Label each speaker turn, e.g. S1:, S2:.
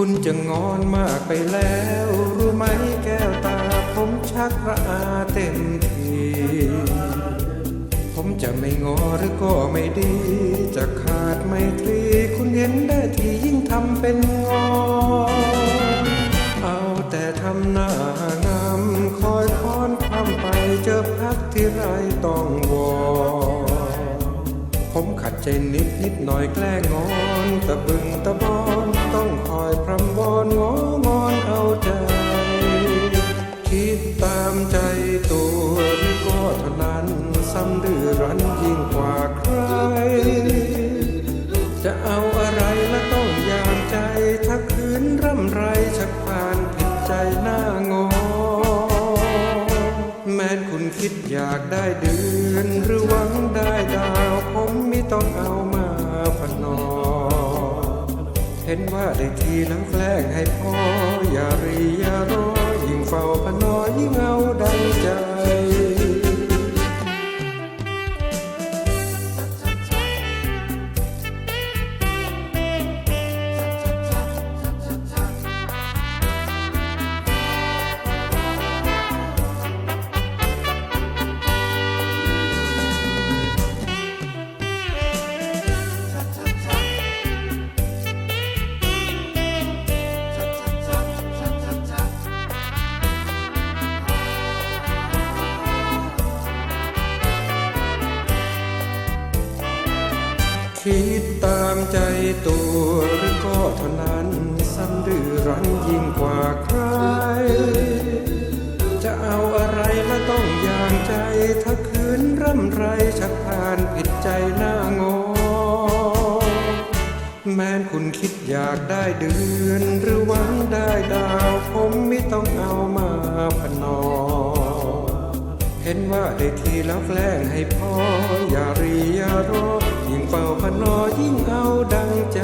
S1: คุณจะงอนมากไปแล้ว รู้ไหมแก้วตา ผมชักระอาเต็มทีผมจะไม่งอหรือก็ไม่ดี จะขาดไม่ตรี คุณเห็นได้ที่ยิ่งทำเป็นงอ เอาแต่ทำหน้างามคอยค้อนความไปเจอพักที่ไรต้องวอ ผมขัดใจนิดนิดหน่อยแกล้งงอนตะบึงตะบ จะเอาอะไรและต้องยามใจ ถ้าคืนร่ำไรชักผ่านผิดใจหน้างอ แม้คุณคิดอยากได้เดือนหรือหวังได้ดาว ผมไม่ต้องเอามาพนอ เห็นว่าได้ทีแล้วแกล้งให้พ่ออย่ารีอย่ารอยิ่งเฝ้าพนอยิ่งเอาดังใจ คิดตามใจตัวหรือก็เท่านั้นซ้ำดื้อรั้นยิ่งกว่าใคร จะเอาอะไรและต้องอย่างใจ ถ้าคืนร่ำไรชักผ่านผิดใจหน้างอ แม้นคุณคิดอยากได้เดือนหรือหวังได้ดาว ผมไม่ต้องเอามาพนอ เห็นว่าได้ทีแล้วแกล้งให้พ่ออย่ารีอย่ารอ ยิ่งเป่าพนอยิ่งเอาดังใจ